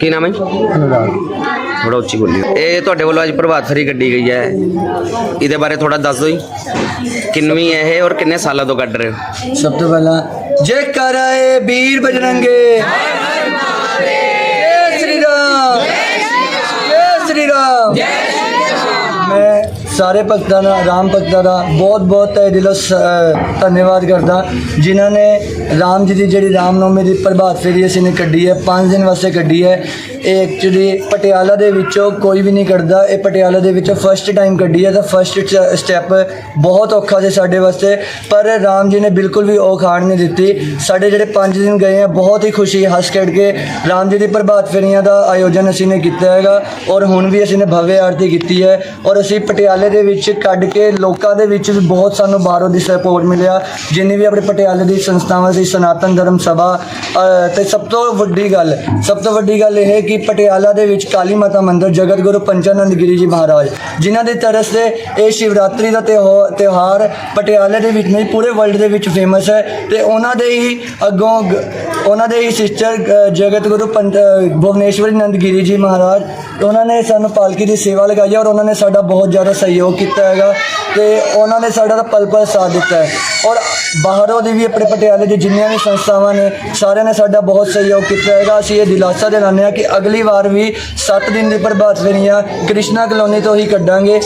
ਕੀ ਨਾਮ ਹੈ ਥੋੜਾ ਉੱਚੀ ਬੋਲਿਓ ਇਹ ਤੁਹਾਡੇ ਵੱਲੋਂ ਅੱਜ ਪ੍ਰਭਾਤ ਫੇਰੀ ਕੱਢੀ ਗਈ ਹੈ। ਇਹਦੇ ਬਾਰੇ ਥੋੜਾ ਦੱਸ ਦਿਓ ਜੀ। ਕਿੰਨਵੀਂ ਹੈ ਇਹ ਔਰ ਕਿੰਨੇ ਸਾਲਾਂ ਤੋਂ ਕੱਢ ਰਹੇ ਹੋ? ਸਭ ਤੋਂ ਪਹਿਲਾਂ ਜੈ ਕਰਾਏ ਵੀਰ ਬਜਰੰਗੇ ਜੈ ਸ਼੍ਰੀ ਰਾਮ ਜੈ ਸ਼੍ਰੀ ਰਾਮ ਮੈਂ ਸਾਰੇ ਭਗਤਾਂ ਦਾ, ਰਾਮ ਭਗਤਾਂ ਦਾ ਬਹੁਤ ਬਹੁਤ ਤਹਿ ਦਿਲੋਂ ਸ- ਧੰਨਵਾਦ ਕਰਦਾ। ਜਿਨ੍ਹਾਂ ਨੇ ਰਾਮ ਜੀ ਦੀ ਜਿਹੜੀ ਰਾਮਨੌਮੀ ਦੀ ਪ੍ਰਭਾਤ ਫੇਰੀ ਅਸੀਂ ਨੇ ਕੱਢੀ ਹੈ 5 ਦਿਨ ਵਾਸਤੇ ਕੱਢੀ ਹੈ। ਇਹ ਐਕਚੁਅਲੀ ਪਟਿਆਲਾ ਦੇ ਵਿੱਚੋਂ ਕੋਈ ਵੀ ਨਹੀਂ ਕੱਢਦਾ। ਇਹ ਪਟਿਆਲਾ ਦੇ ਵਿੱਚੋਂ ਫਸਟ ਟਾਈਮ ਕੱਢੀ ਹੈ ਤਾਂ ਫਸਟ ਸਟੈਪ ਬਹੁਤ ਔਖਾ ਸੀ ਸਾਡੇ ਵਾਸਤੇ। ਪਰ ਰਾਮ ਜੀ ਨੇ ਬਿਲਕੁਲ ਵੀ ਉਹ ਖਾਣ ਨਹੀਂ ਦਿੱਤੀ। ਸਾਡੇ ਜਿਹੜੇ 5 ਦਿਨ ਗਏ ਆ, ਬਹੁਤ ਹੀ ਖੁਸ਼ੀ, ਹੱਸ ਖੇਡ ਕੇ ਰਾਮ ਜੀ ਦੀ ਪ੍ਰਭਾਤ ਫੇਰੀਆਂ ਦਾ ਆਯੋਜਨ ਅਸੀਂ ਨੇ ਕੀਤਾ ਹੈਗਾ। ਔਰ ਹੁਣ ਵੀ ਅਸੀਂ ਨੇ ਭਵਯ ਆਰਤੀ ਕੀਤੀ ਹੈ। ਔਰ ਅਸੀਂ ਪਟਿਆਲੇ ਦੇ ਵਿੱਚ ਕੱਢ ਕੇ ਲੋਕਾਂ ਦੇ ਵਿੱਚ ਵੀ ਬਹੁਤ ਸਾਨੂੰ ਬਾਹਰੋਂ ਦੀ ਸਪੋਰਟ ਮਿਲਿਆ। ਜਿੰਨੀ ਵੀ ਆਪਣੇ ਪਟਿਆਲੇ ਦੀ ਸੰਸਥਾਵਾਂ ਸੀ ਸਨਾਤਨ ਧਰਮ ਸਭਾ ਅ, ਤੇ ਸਭ ਤੋਂ ਵੱਡੀ ਗੱਲ ਸਭ ਤੋਂ ਵੱਡੀ ਗੱਲ ਇਹ ਹੈ ਕਿ ਪਟਿਆਲਾ ਦੇ ਵਿੱਚ ਕਾਲੀ ਮਾਤਾ ਮੰਦਿਰ ਜਗਤ ਗੁਰੂ ਪੰਚਾਨੰਦ ਗਿਰੀ ਜੀ ਮਹਾਰਾਜ ਜਿਨ੍ਹਾਂ ਦੀ ਤਰਫ ਤੇ ਇਹ ਸ਼ਿਵਰਾਤਰੀ ਦਾ ਤਿਉਹਾ- ਤਿਉਹਾਰ ਪਟਿਆਲੇ ਦੇ ਵਿੱਚ ਨਹੀਂ ਪੂਰੇ ਵਰਲਡ ਦੇ ਵਿੱਚ ਫੇਮਸ ਹੈ। ਤੇ ਉਹਨਾਂ ਦੇ ਹੀ ਅੱਗੋਂ ਗ- ਉਹਨਾਂ ਦੇ ਹੀ ਸਿਸਟਰ ਜਗਤ ਗੁਰੂ ਪੰਚ ਭੁਵਨੇਸ਼ਵਰੀ ਨੰਦ ਗਿਰੀ ਜੀ ਮਹਾਰਾਜ ਉਹਨਾਂ ਨੇ ਸਾਨੂੰ ਪਾਲਕੀ ਦੀ ਸੇਵਾ ਲਗਾਈ ਹੈ ਔਰ ਉਹਨਾਂ ਨੇ ਸਾਡਾ ਬਹੁਤ ਜ਼ਿਆਦਾ ਸਹਿਯੋਗ ਕੀਤਾ ਹੈਗਾ ਤੇ ਉਹਨਾਂ ਨੇ ਸਾਡਾ ਤਾਂ ਪਲ ਪਲ ਸਾਥ ਦਿੱਤਾ ਹੈ। ਔਰ ਬਾਹਰੋਂ ਦੀ ਵੀ ਆਪਣੇ ਪਟਿਆਲੇ ਦੀ ਜਿੰਨੀਆਂ ਵੀ ਸੰਸਥਾਵਾਂ ਨੇ, ਸਾਰਿਆਂ ਨੇ ਸਾਡਾ ਬਹੁਤ ਸਹਿਯੋਗ ਕੀਤਾ ਹੈਗਾ। ਅਸੀਂ ਇਹ ਦਿਲਾਸਾ ਦਿਲਾਉਂਦੇ ਹਾਂ ਕਿ ਅਗਲੀ ਵਾਰ ਵੀ 7 ਦਿਨ ਦੀ ਪ੍ਰਭਾਤ ਫੇਰੀਆਂ ਕ੍ਰਿਸ਼ਨਾ ਕਲੋਨੀ ਤੋਂ ਹੀ ਕੱਢਾਂਗੇ।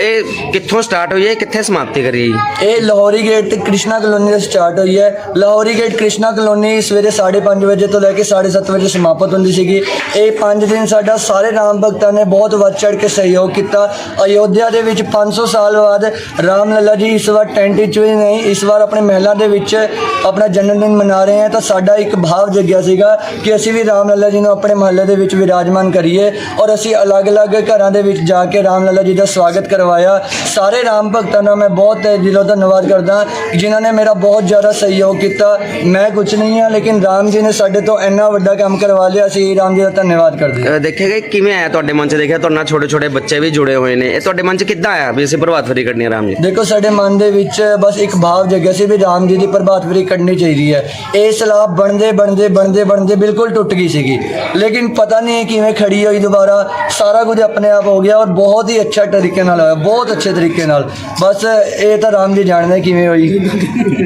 ਇਹ ਕਿੱਥੋਂ ਸਟਾਰਟ ਹੋਈ ਹੈ? ਕਿੱਥੇ ਸਮਾਪਤੀ ਕਰੀ ਹੈ ਜੀ? ਇਹ ਲਾਹੌਰੀ ਗੇਟ ਕ੍ਰਿਸ਼ਨਾ ਕਲੋਨੀ ਤੋਂ ਸਟਾਰਟ ਹੋਈ ਹੈ। ਲਾਹੌਰੀ ਗੇਟ ਕ੍ਰਿਸ਼ਨਾ ਕਲੋਨੀ ਸਵੇਰੇ 5:30 ਵਜੇ ਤੋਂ ਲੈ ਕੇ 7:30 ਵਜੇ ਸਮਾਪਤ ਹੁੰਦੀ ਸੀਗੀ। ਇਹ 5 ਦਿਨ ਸਾਡਾ ਸਾਰੇ ਰਾਮ ਭਗਤਾਂ ਨੇ ਬਹੁਤ ਵੱਧ ਚੜ ਕੇ ਸਹਿਯੋਗ ਕੀਤਾ। ਅਯੋਧਿਆ ਦੇ ਵਿੱਚ 500 ਸਾਲ ਬਾਅਦ ਰਾਮ ਲੱਲਾ ਜੀ ਇਸ ਵਾਰ ਟੈਂਟ ਵਿੱਚ ਵੀ ਨਹੀਂ, ਇਸ ਵਾਰ ਆਪਣੇ ਮਹਿਲਾਂ ਦੇ ਵਿੱਚ ਆਪਣਾ ਜਨਮ ਦਿਨ ਮਨਾ ਰਹੇ ਹਾਂ ਤਾਂ ਸਾਡਾ ਇੱਕ ਭਾਵ ਜਗਿਆ ਸੀਗਾ ਕਿ ਅਸੀਂ ਵੀ ਰਾਮ ਲੱਲਾ ਜੀ ਨੂੰ ਆਪਣੇ ਮਹੱਲੇ ਦੇ ਵਿੱਚ ਵਿਰਾਜਮਾਨ ਕਰੀਏ ਔਰ ਅਸੀਂ ਅਲੱਗ-ਅਲੱਗ ਘਰਾਂ ਦੇ ਵਿੱਚ ਜਾ ਕੇ ਰਾਮ ਲੱਲਾ ਜੀ ਦਾ ਸਵਾਗਤ ਕਰਵਾ ਕਰਵਾਇਆ। ਸਾਰੇ ਰਾਮ ਭਗਤਾਂ ਦਾ ਮੈਂ ਬਹੁਤ ਦਿਲੋਂ ਧੰਨਵਾਦ ਕਰਦਾ ਜਿਨ੍ਹਾਂ ਨੇ ਮੇਰਾ ਬਹੁਤ ਜ਼ਿਆਦਾ ਸਹਿਯੋਗ ਕੀਤਾ। ਮੈਂ ਕੁਝ ਨਹੀਂ ਹਾਂ ਲੇਕਿਨ ਰਾਮ ਜੀ ਨੇ ਸਾਡੇ ਤੋਂ ਇੰਨਾ ਵੱਡਾ ਕੰਮ ਕਰਵਾ ਲਿਆ ਅਸੀਂ ਰਾਮ ਜੀ ਦਾ ਧੰਨਵਾਦ ਕਰਦੇ ਹਾਂ। ਦੇਖਿਆ ਕਿ ਕਿਵੇਂ ਆਇਆ ਤੁਹਾਡੇ ਮਨ 'ਚ? ਦੇਖਿਆ ਤੁਹਾਡੇ ਨਾਲ ਛੋਟੇ ਛੋਟੇ ਬੱਚੇ ਵੀ ਜੁੜੇ ਹੋਏ ਨੇ। ਇਹ ਤੁਹਾਡੇ ਮਨ 'ਚ ਕਿੱਦਾਂ ਆਇਆ ਵੀ ਅਸੀਂ ਪ੍ਰਭਾਤ ਫੇਰੀ ਕੱਢਣੀ ਹੈ ਰਾਮ ਜੀ? ਦੇਖੋ ਸਾਡੇ ਮਨ ਦੇ ਵਿੱਚ ਬਸ ਇੱਕ ਭਾਵ ਜਗਿਆ ਸੀ ਵੀ ਰਾਮ ਜੀ ਦੀ ਪ੍ਰਭਾਤ ਫੇਰੀ ਕੱਢਣੀ ਚਾਹੀਦੀ ਹੈ। ਇਹ ਸਲਾਹ ਬਣਦੇ ਬਣਦੇ ਬਣਦੇ ਬਣਦੇ ਬਿਲਕੁਲ ਟੁੱਟ ਗਈ ਸੀਗੀ। ਲੇਕਿਨ ਪਤਾ ਨਹੀਂ ਕਿਵੇਂ ਖੜੀ ਹੋਈ ਦੁਬਾਰਾ। ਸਾਰਾ ਕੁਝ ਆਪਣੇ ਆਪ ਹੋ ਗਿਆ ਔਰ ਬਹੁਤ ਹੀ ਅੱਛਾ ਤਰੀਕੇ ਨਾਲ ਹੋਇਆ। ਬਹੁਤ ਅੱਛੇ ਤਰੀਕੇ ਨਾਲ। ਬਸ ਇਹ ਤਾਂ ਰਾਮ ਜੀ ਜਾਣਦੇ ਕਿਵੇਂ ਹੋਈ।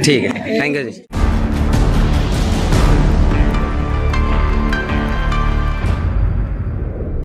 ਠੀਕ ਹੈ ਥੈਂਕ ਯੂ ਜੀ।